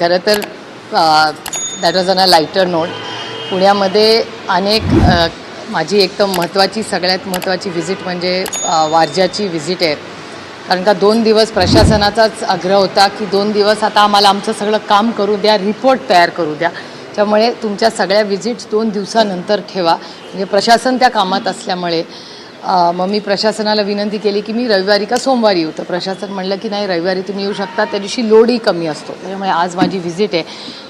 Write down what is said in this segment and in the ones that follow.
खरं तर that was on a lighter note पुण्यामध्ये अनेक माझी एकदम महत्त्वाची सगळ्यात महत्त्वाची व्हिजिट म्हणजे वारज्याची व्हिजिट आहे. कारण का दोन दिवस प्रशासनाचाच आग्रह होता की दोन दिवस आता आम्हाला आमचं सगळं काम करू द्या रिपोर्ट तयार करू द्या. त्यामुळे तुमच्या सगळ्या व्हिजिट्स दोन दिवसानंतर ठेवा. म्हणजे प्रशासन त्या कामात असल्यामुळे. मग मी प्रशासनाला विनंती केली की मी रविवारी का सोमवारी येऊ. तर प्रशासन म्हणलं की नाही रविवारी तुम्ही येऊ शकता. त्या दिवशी लोडही कमी असतो. त्याच्यामुळे आज माझी व्हिजिट आहे.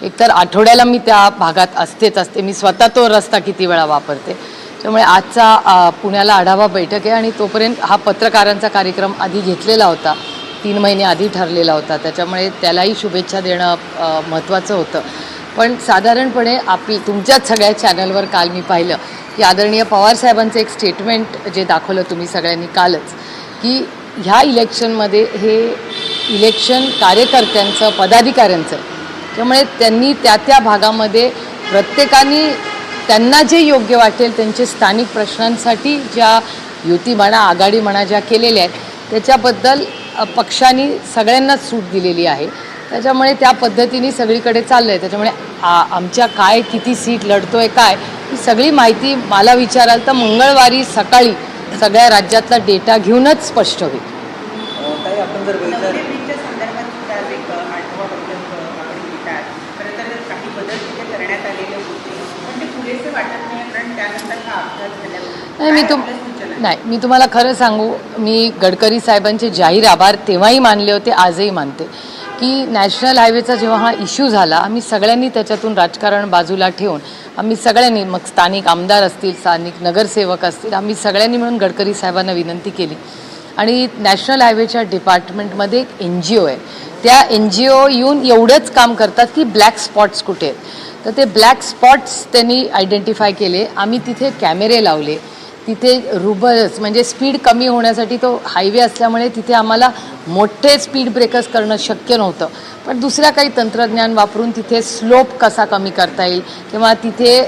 एकतर आठवड्याला मी त्या भागात असतेच असते. मी स्वतः तो रस्ता किती वेळा वापरते. त्यामुळे आजचा पुण्याला आढावा बैठक आहे आणि तोपर्यंत हा पत्रकारांचा कार्यक्रम आधी घेतलेला होता. तीन महिने आधी ठरलेला होता. त्याच्यामुळे त्यालाही शुभेच्छा देणं महत्त्वाचं होतं. पण साधारणपणे आपली तुमच्याच सगळ्या चॅनलवर काल मी पाहिलं की आदरणीय पवारसाहेबांचं एक स्टेटमेंट जे दाखवलं तुम्ही सगळ्यांनी कालच की ह्या इलेक्शनमध्ये हे इलेक्शन कार्यकर्त्यांचं पदाधिकाऱ्यांचं त्यामुळे त्यांनी त्या त्या भागामध्ये प्रत्येकाने त्यांना जे योग्य वाटेल त्यांचे स्थानिक प्रश्नांसाठी ज्या युती म्हणा आघाडी म्हणा ज्या केलेल्या आहेत त्याच्याबद्दल अ, पक्षांनी सगळ्यांनाच सूट दिलेली आहे. त्याच्यामुळे त्या पद्धतीने सगळीकडे चाललं आहे त्याच्यामुळे आ आमच्या काय किती सीट लढतोय काय ही सगळी माहिती मला विचाराल तर मंगळवारी सकाळी सगळ्या राज्यातला डेटा घेऊनच स्पष्ट होईल. आपण जर नाही हा मी तुम आहे? नाही मी तुम्हाला खरं सांगू मी गडकरी साहेबांचे जाहीर आभार तेव्हाही मानले होते आजही मानते. की नॅशनल हायवेचा जेव्हा हा इश्यू झाला आम्ही सगळ्यांनी त्याच्यातून राजकारण बाजूला ठेवून आम्ही सगळ्यांनी मग स्थानिक आमदार असतील स्थानिक नगरसेवक असतील आम्ही सगळ्यांनी मिळून गडकरी साहेबांना विनंती केली. आणि नॅशनल हायवेच्या डिपार्टमेंटमध्ये एक एन जी ओ आहे. त्या एन जी ओ येऊन एवढंच काम करतात की ब्लॅक स्पॉट्स कुठे आहेत. तर ते ब्लॅक स्पॉट्स त्यांनी आयडेंटिफाय केले. आम्ही तिथे कॅमेरे लावले. तिथे रुबल्स म्हणजे स्पीड कमी होण्यासाठी तो हायवे असल्यामुळे तिथे आम्हाला मोठे स्पीड ब्रेकर्स करणं शक्य नव्हतं. पण दुसऱ्या काही तंत्रज्ञान वापरून तिथे स्लोप कसा कमी करता येईल किंवा तिथे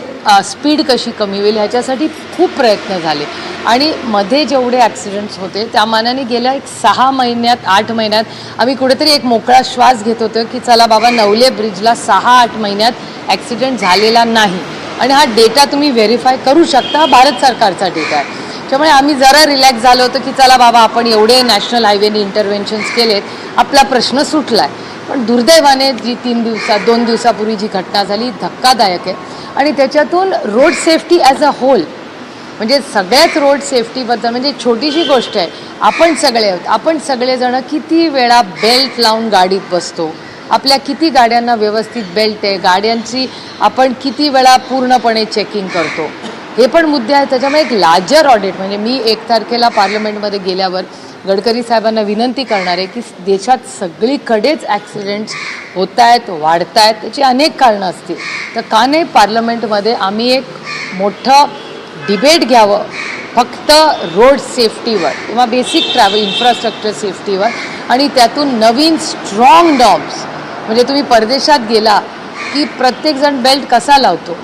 स्पीड कशी कमी होईल ह्याच्यासाठी खूप प्रयत्न झाले. आणि मध्ये जेवढे ॲक्सिडेंट्स होते त्या मानाने गेल्या एक सहा महिन्यात आठ महिन्यात आम्ही कुठेतरी एक मोकळा श्वास घेत होतो की चला बाबा नवले ब्रिजला सहा आठ महिन्यात ॲक्सिडेंट झालेला नाही. आणि हा डेटा तुम्ही व्हेरीफाय करू शकता हा भारत सरकारचा डेटा आहे. त्यामुळे आम्ही जरा रिलॅक्स झालो होतो की चला बाबा आपण एवढे नॅशनल हायवेने इंटरव्हेन्शन्स केलेत आपला प्रश्न सुटला आहे पण दुर्दैवाने जी तीन दिवसा दोन दिवसापूर्वी जी घटना झाली धक्कादायक आहे. आणि त्याच्यातून road safety as a whole म्हणजे सगळ्याच रोड सेफ्टीबद्दल म्हणजे छोटीशी गोष्ट आहे आपण सगळे आहोत. आपण सगळेजणं किती वेळा बेल्ट लावून गाडीत बसतो? आपल्या किती गाड्यांना व्यवस्थित बेल्ट आहे गाड्यांची आपण किती वेळा पूर्णपणे चेकिंग करतो? हे पण मुद्दे आहेत त्याच्यामुळे एक लार्जर ऑडिट म्हणजे मी एक तारखेला पार्लमेंटमध्ये गेल्यावर गडकरी साहेबांना विनंती करणार आहे की देशात सगळीकडेच ॲक्सिडेंट्स होत आहेत वाढत आहेत त्याची अनेक कारणं असतील. तर का नाही पार्लमेंटमध्ये आम्ही एक मोठं डिबेट घ्यावं फक्त रोड सेफ्टीवर किंवा बेसिक ट्रॅव्हल इन्फ्रास्ट्रक्चर सेफ्टीवर आणि त्यातून नवीन स्ट्रॉंग डॉम्स म्हणजे तुम्ही परदेशात गेला की प्रत्येकजण बेल्ट कसा लावतो?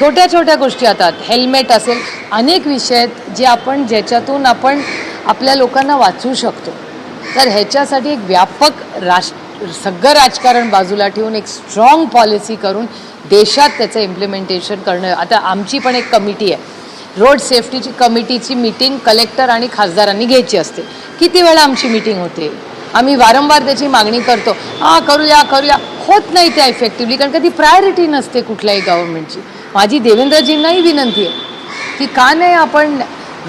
छोट्या छोट्या गोष्टी येतात हेल्मेट असेल अनेक विषय आहेत जे आपण ज्याच्यातून आपण आपल्या लोकांना वाचवू शकतो. तर ह्याच्यासाठी एक व्यापक राष्ट्र सगळं राजकारण बाजूला ठेवून एक स्ट्रॉंग पॉलिसी करून देशात त्याचं इम्प्लिमेंटेशन करणं. आता आमची पण एक कमिटी आहे. रोड सेफ्टीची कमिटीची मीटिंग कलेक्टर आणि खासदारांनी घ्यायची असते. किती वेळा आमची मीटिंग होते? आम्ही वारंवार त्याची मागणी करतो. हां करूया करूया. होत नाही त्या इफेक्टिव्हली कारण का ती प्रायोरिटी नसते कुठल्याही गव्हर्नमेंटची माझी देवेंद्रजींनाही विनंती आहे की का नाही आपण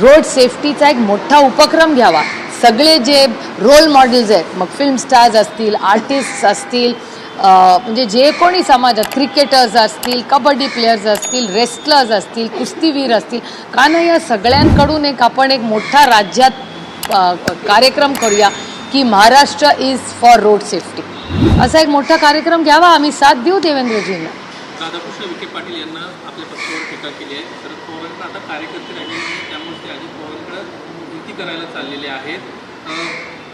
रोड सेफ्टीचा एक मोठा उपक्रम घ्यावा. सगळे जे रोल मॉडेल्स आहेत मग फिल्म स्टार्स असतील आर्टिस्ट असतील म्हणजे जे कोणी समाजात क्रिकेटर्स असतील कबड्डी प्लेयर्स असतील रेस्लर्स असतील कुस्तीवीर असतील का नाही या सगळ्यांकडून एक आपण एक मोठा राज्यात कार्यक्रम करूया. की Maharashtra is for road safety असा एक मोठा कार्यक्रम घ्यावा आम्ही साथ देऊ देवेंद्रजींना. राधाकृष्ण विखे पाटील यांना आपल्या पक्षावर टीका केली आहे. शरद पवारांकडे आता कार्यकर्ते त्यामुळे ते अजित पवारांकडे युती करायला चाललेले आहेत.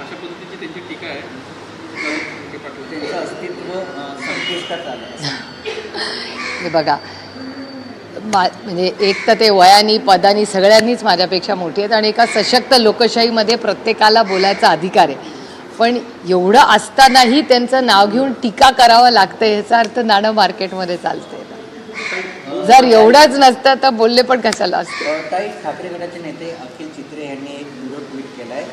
अशा पद्धतीची त्यांची टीका आहे. राधाकृष्ण विखे पाटील. त्यांचं अस्तित्व संपुष्टात आलं हे बघा मा म्हणजे एक तर ते वयानी पदानी सगळ्यांनीच माझ्यापेक्षा मोठी आहेत आणि एका सशक्त लोकशाहीमध्ये प्रत्येकाला बोलायचा अधिकार आहे. पण एवढं असतानाही त्यांचं नाव घेऊन टीका करावं लागतं ह्याचा अर्थ नाणं मार्केटमध्ये चालते जर एवढंच नसतं तर बोलले पण कशाला असतं? काही ठाकरे गटाचे नेते अखिल चित्रे यांनी एक व्हिडिओ ट्विट केला आहे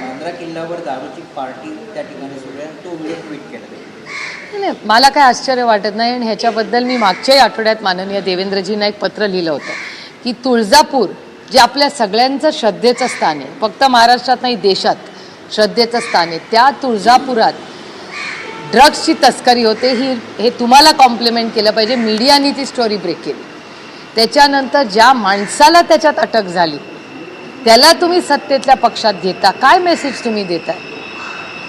मांद्रा किल्ल्यावर दारूची पार्टी त्या ठिकाणी सुरू आहे तो व्हिडिओ ट्विट केला आहे नाही मला काय आश्चर्य वाटत नाही आणि ह्याच्याबद्दल मी मागच्याही आठवड्यात माननीय देवेंद्रजींना एक पत्र लिहिलं होतं की तुळजापूर जे आपल्या सगळ्यांचं श्रद्धेचं स्थान आहे फक्त महाराष्ट्रात नाही देशात श्रद्धेचं स्थान आहे त्या तुळजापुरात ड्रग्सची तस्करी होते ही हे तुम्हाला कॉम्प्लिमेंट केलं पाहिजे मीडियाने ती स्टोरी ब्रेक केली. त्याच्यानंतर ज्या माणसाला त्याच्यात अटक झाली त्याला तुम्ही सत्तेतल्या पक्षात घेता काय मेसेज तुम्ही देताय?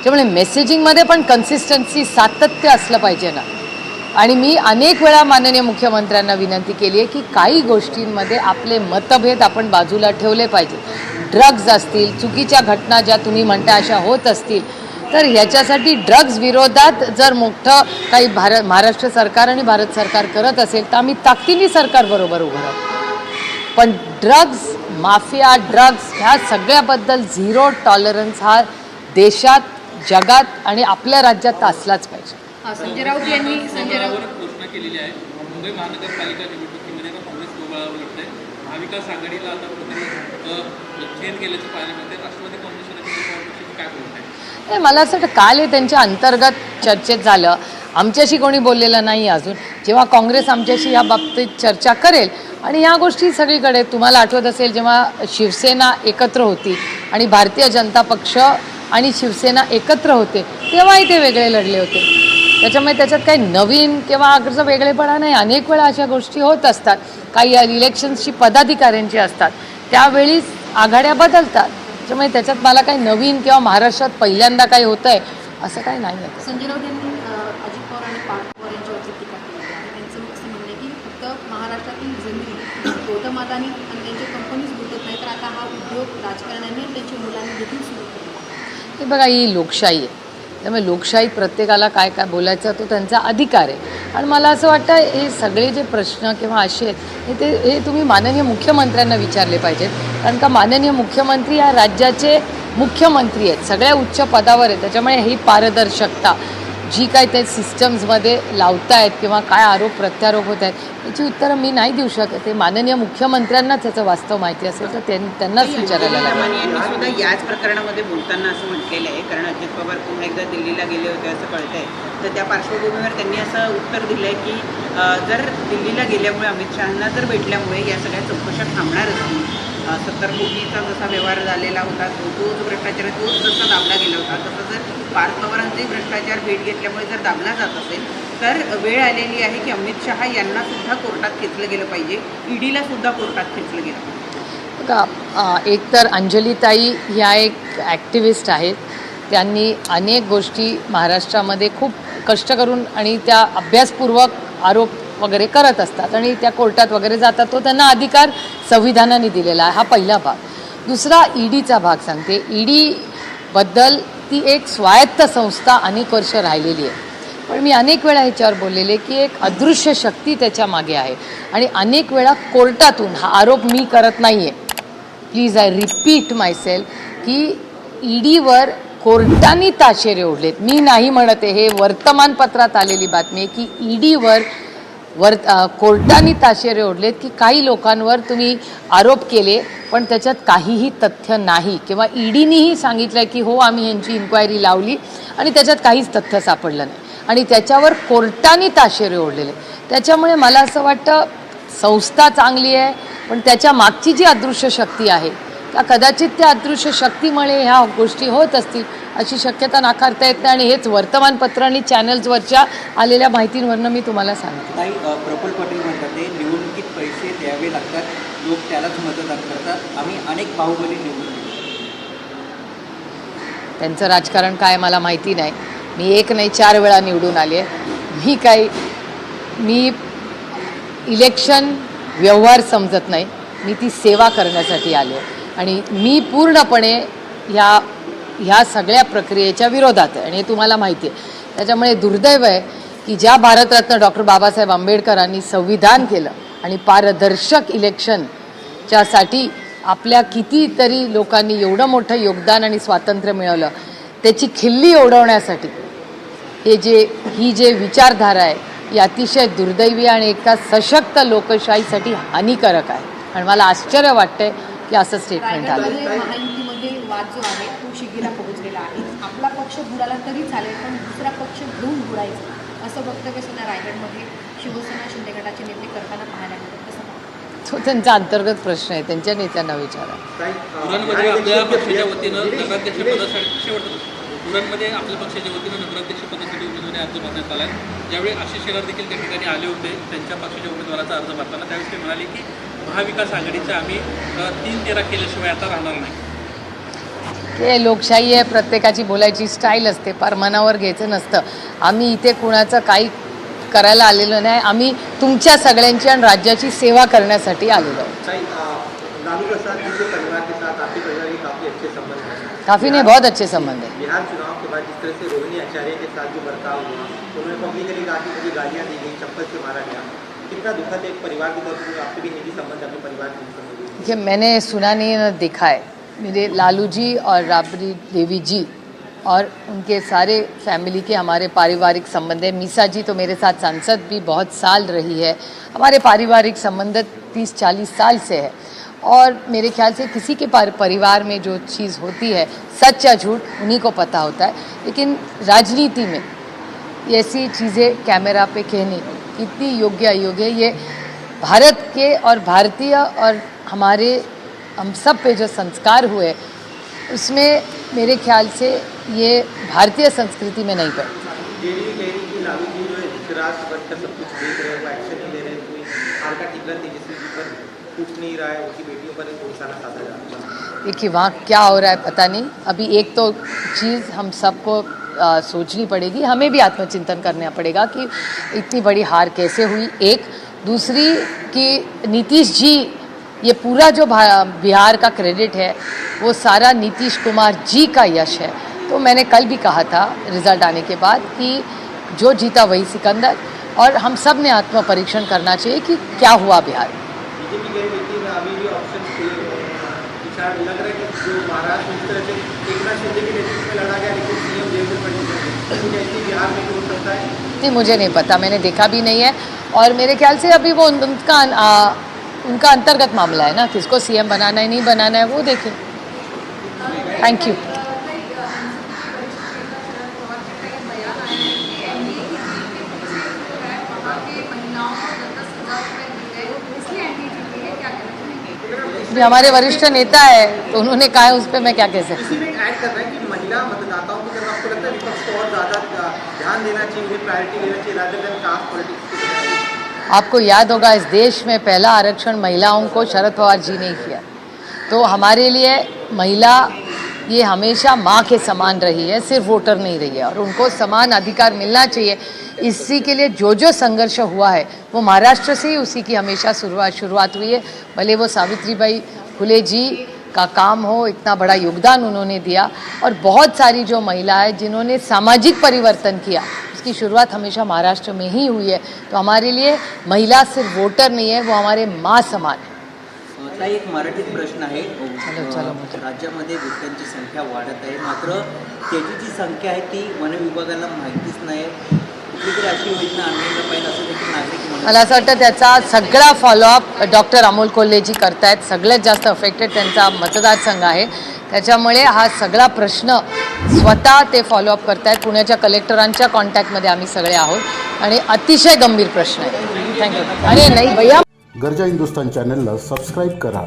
त्यामुळे मेसेजिंगमध्ये पण कन्सिस्टन्सी सातत्य असलं पाहिजे ना. आणि मी अनेक वेळा माननीय मुख्यमंत्र्यांना विनंती केली आहे की काही गोष्टींमध्ये आपले मतभेद आपण बाजूला ठेवले पाहिजे. ड्रग्ज असतील चुकीच्या घटना ज्या तुम्ही म्हणता अशा होत असतील तर ह्याच्यासाठी ड्रग्ज विरोधात जर मोठं काही भारत महाराष्ट्र सरकार आणि भारत सरकार करत असेल तर आम्ही ताकदीने सरकारबरोबर उभं राहू. पण ड्रग्ज माफिया ड्रग्ज ह्या सगळ्याबद्दल झिरो टॉलरन्स हा देशात जगात आणि आपल्या राज्यात असलाच पाहिजे. हा, संजय राऊत यांनी संजय राऊत घोषणा केलेली आहे. मुंबई महानगरपालिका निवडणुकीमध्ये काँग्रेस गोबाळावर महाविकास आघाडीला आता कुठेतरी गेल्याचं पाहायला मिळते. राष्ट्रवादी काँग्रेस आणि शरद पवार पक्षाची काय आहे? नाही मला असं वाटतं काल हे त्यांच्या अंतर्गत चर्चेत झालं. आमच्याशी कोणी बोललेलं नाही अजून. जेव्हा काँग्रेस आमच्याशी या बाबतीत चर्चा करेल आणि ह्या गोष्टी सगळीकडे तुम्हाला आठवत असेल जेव्हा शिवसेना एकत्र होती आणि भारतीय जनता पक्ष आणि शिवसेना एकत्र होते तेव्हाही ते वेगळे लढले होते. त्याच्यामुळे त्याच्यात काही नवीन किंवा अगरचं वेगळेपणा नाही. अनेक वेळा अशा गोष्टी होत असतात. काही इलेक्शन्सची पदाधिकाऱ्यांची असतात. त्यावेळीच आघाड्या बदलतात. त्याच्यामुळे त्याच्यात मला काही नवीन किंवा महाराष्ट्रात पहिल्यांदा काही होतं आहे असं काही नाही आहे. संजय राऊत यांनी अजित पवार आणि पवार यांच्यावरती टीका केली आणि त्यांचं असं म्हणणं की फक्त महाराष्ट्रातील गौतम अदानी आणि त्यांच्या नाही तर आता हा उद्योग राजकारण्याने त्यांच्या मुलांनी देखील सुरू की बघा ही लोकशाही आहे. त्यामुळे लोकशाही प्रत्येकाला काय काय बोलायचं तो त्यांचा अधिकार आहे. आणि मला असं वाटतं हे सगळे जे प्रश्न किंवा असे आहेत हे ते हे तुम्ही माननीय मुख्यमंत्र्यांना विचारले पाहिजेत. कारण का माननीय मुख्यमंत्री या राज्याचे मुख्यमंत्री आहेत. सगळ्या उच्च पदावर आहेत. त्याच्यामुळे ही पारदर्शकता जी काय ते सिस्टम्समध्ये लावतायत किंवा काय आरोप प्रत्यारोप होत आहेत याची उत्तरं मी नाही देऊ शकत. ते माननीय मुख्यमंत्र्यांनाच त्याचं वास्तव माहिती असेल तर त्यां- त्यांनाच विचारायला लागेल. सुद्धा याच प्रकरणामध्ये बोलताना असं म्हटलेलं आहे कारण अजित पवार पुन्हा एकदा दिल्लीला गेले होते असं कळतंय. तर त्या पार्श्वभूमीवर त्यांनी असं उत्तर दिलं आहे की जर दिल्लीला गेल्यामुळे अमित शहांना जर भेटल्यामुळे या सगळ्या चौकशा थांबणार असतील सत्तर कोटीचा जसा व्यवहार झालेला होता तो तोच भ्रष्टाचार तोच जसा दाबला गेला होता. तसं जर पार्थ पवारांचाही भ्रष्टाचार भेट घेतल्यामुळे जर दाबला जात असेल तर वेळ आलेली आहे की अमित शहा यांना सुद्धा कोर्टात खेचलं गेलं पाहिजे. ईडीला सुद्धा कोर्टात खेचलं गेलं बघा एक तर अंजलीताई ह्या एक ॲक्टिव्हिस्ट आहेत. त्यांनी अनेक गोष्टी महाराष्ट्रामध्ये खूप कष्ट करून आणि त्या अभ्यासपूर्वक आरोप वगैरे करत असतात आणि त्या कोर्टात वगैरे जातात. तो त्यांना अधिकार संविधानाने दिलेला आहे. हा पहिला भाग. दुसरा ईडीचा भाग सांगते. ईडीबद्दल ती एक स्वायत्त संस्था अनेक वर्ष राहिलेली आहे. पण मी अनेक वेळा ह्याच्यावर बोललेले की एक अदृश्य शक्ती त्याच्यामागे आहे. आणि अनेक वेळा कोर्टातून हा आरोप मी करत नाही आहे प्लीज आय रिपीट मायसेल की ईडीवर कोर्टाने ताशेरे ओढलेत. मी नाही म्हणते हे वर्तमानपत्रात आलेली बातमी आहे की ईडीवर वर कोर्टाने ताशेरे ओढलेत की काही लोकांवर तुम्ही आरोप केले पण त्याच्यात काहीही तथ्य नाही. किंवा ईडीनीही सांगितलं की हो आम्ही यांची इन्क्वायरी लावली आणि त्याच्यात काहीच तथ्य सापडलं नाही. आणि त्याच्यावर कोर्टाने ताशेरे ओढलेले. त्याच्यामुळे मला असं वाटतं संस्था चांगली आहे पण त्याच्या मागची जी अदृश्य शक्ती आहे कदाचित त्या अदृश्य शक्तीमुळे ह्या गोष्टी होत असतील अशी शक्यता नाकारता येत नाही. आणि हेच वर्तमानपत्र आणि चॅनल्सवरच्या आलेल्या माहितींवरनं मी तुम्हाला सांगते. ताई अ, प्रफुल्ल पटेल म्हणतात ते निवडणुकीत पैसे द्यावे लागतात. लोक त्यालाच मतदान करतात. आम्ही अनेक बाहुबली निवडून त्यांचं राजकारण काय मला माहिती नाही. मी एक नाही चार वेळा निवडून आले आहे. मी काही मी इलेक्शन व्यवहार समजत नाही. मी ती सेवा करण्यासाठी आले आणि मी पूर्णपणे ह्या ह्या सगळ्या प्रक्रियेच्या विरोधात आहे. आणि हे तुम्हाला माहिती आहे. त्याच्यामुळे दुर्दैव आहे की ज्या भारतरत्न डॉक्टर बाबासाहेब आंबेडकरांनी संविधान केलं आणि पारदर्शक इलेक्शनच्यासाठी आपल्या कितीतरी लोकांनी एवढं मोठं योगदान आणि स्वातंत्र्य मिळवलं त्याची खिल्ली ओढवण्यासाठी हे जे ही जे विचारधारा आहे ही अतिशय दुर्दैवी आणि एका सशक्त लोकशाहीसाठी हानिकारक आहे. आणि मला आश्चर्य वाटतंय की असं स्टेटमेंट आलं. महायुतीमध्ये वाद जो आहे तो शिगेला पोहोचलेला आहे. आपला पक्ष बुडाला तरी चालेल पण दुसरा पक्ष घेऊन बुडायचं असं वक्तव्य सध्या रायगडमध्ये शिवसेना शिंदे गटाचे नेते करताना पाहायला मिळतं. कसं पाहता? तो त्यांचा अंतर्गत प्रश्न आहे. त्यांच्या नेत्यांना विचारा. उरणमध्ये आपल्या पक्षाच्या वतीनं नगराध्यक्ष पदासाठी शेवटचं प्रश्न. उरणमध्ये आपल्या पक्षाच्या वतीनं नगराध्यक्ष पदासाठी उमेदवारी अर्ज भरण्यात आला ज्यावेळी आशिष शेलार देखील त्या ठिकाणी आले होते त्यांच्या पक्षाच्या उमेदवाराचा अर्ज भरताना त्यावेळी ते म्हणाले की महाविकास आघाडीचे आम्ही तीन तेरा केल्याशिवाय आता राहणार नाही. हे लोकशाही आहे प्रत्येकाची बोलायची स्टाईल असते फार मनावर घ्यायचं नसतं. आम्ही इथे कुणाचं काही करायला आलेलो नाही. आम्ही तुमच्या सगळ्यांची आणि राज्याची सेवा करण्यासाठी आलेलो आहोत. काफ़ी अच्छे संबंध हैं काफ़ी नहीं बहुत अच्छे संबंध है बिहार चुनाव के बाद जिस तरह से रोहिणी आचार्य के साथ जो बर्ताव हुआ उन्होंने पब्लिकली कहा कि मुझे गालियाँ दी गई चप्पल से मारा गया। कितना एक परिवार आपके भी निजी संबंध अपने परिवार के देखिए, मैंने सुना नहीं न देखा है। मेरे लालू जी और राबड़ी देवी जी और उनके सारे फैमिली के हमारे पारिवारिक संबंध है। मीसा जी तो मेरे साथ सांसद भी बहुत साल रही है। हमारे पारिवारिक संबंध तीस चालीस साल से है। और मेरे ख्याल से किसी के पार- परिवार में जो चीज़ होती है, सच या झूठ, उन्हीं को पता होता है। लेकिन राजनीति में ऐसी चीज़ें कैमरा पे कहनी। इतनी योग्य अयोग्य ये। भारत के और भारतीय और हमारे हम सब पे जो संस्कार हुए उसमें मेरे ख्याल से ये भारतीय संस्कृति में नहीं पड़ता है हैं हैं नहीं रहा है उनकी बेटियों पर निशाना साधा जा रहा है देखिए वहाँ क्या हो रहा है पता नहीं। अभी एक तो चीज़ हम सबको आ, सोचनी पड़ेगी। हमें भी आत्मचिंतन करना पड़ेगा कि इतनी बड़ी हार कैसे हुई। एक दूसरी कि नीतीश जी ये पूरा जो बिहार का क्रेडिट है वो सारा नीतीश कुमार जी का यश है। तो मैंने कल भी कहा था रिज़ल्ट आने के बाद कि जो जीता वही सिकंदर। और हम सबने आत्म परीक्षण करना चाहिए कि क्या हुआ बिहार। में नहीं मुझे नहीं पता मैंने देखा भी नहीं है। और मेरे ख्याल से अभी वो उनका आ, उनका अंतर्गत मामला है ना किसको सीएम बनाना है नहीं बनाना है वो देखें। थैंक यू हमारे वरिष्ठ नेता है तो उन्होंने कहा है उस पर मैं क्या कह सकती इसी में ऐड कर रहा है ज़्यादा ध्यान देना चाहिए प्रायोरिटी देना चाहिए देन कास्ट पॉलिटिक्स आपको याद होगा, इस देश में पहला आरक्षण महिलाओं को शरद पवार जी ने किया। तो हमारे लिए महिला, ये हमेशा माँ के समान रही है, सिर्फ़ वोटर नहीं रही है। और उनको समान अधिकार मिलना चाहिए। इसी के लिए जो जो संघर्ष हुआ है, वो महाराष्ट्र से ही उसी की हमेशा शुरुआत शुरुआत हुई है। भले वो सावित्रीबाई फुले जी का काम हो इतना बड़ा योगदान उन्होंने दिया और बहुत सारी जो महिलाएँ जिन्होंने सामाजिक परिवर्तन किया उसकी शुरुआत हमेशा महाराष्ट्र में ही हुई है। तो हमारे लिए महिला सिर्फ़ वोटर नहीं है वो हमारे माँ समान है। ताई एक मराठीत प्रश्न आहे अ, राज्यामध्ये बिबट्यांची संख्या वाढत आहे मात्र त्याची जी संख्या आहे ती वन विभागाला माहितीच नाही. कुठली तरी अशी योजना आणली पाहिजे असं देखील नागरिक म्हणत मला असं वाटतं त्याचा सगळा फॉलोअप डॉक्टर अमोल कोल्हेजी करतायत. सगळ्यात जास्त अफेक्टेड त्यांचा मतदारसंघ आहे. त्याच्यामुळे हा सगळा प्रश्न स्वतः ते फॉलोअप करतायत. पुण्याच्या कलेक्टरांच्या कॉन्टॅक्टमध्ये आम्ही सगळे आहोत. आणि अतिशय गंभीर प्रश्न आहे. थँक्यू अरे नाही भैया. गरजा हिंदुस्तान चॅनलला सबस्क्राईब करा.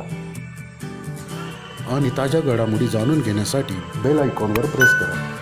आणि ताज्या घडामोडी जाणून घेण्यासाठी बेल आयकॉनवर प्रेस करा.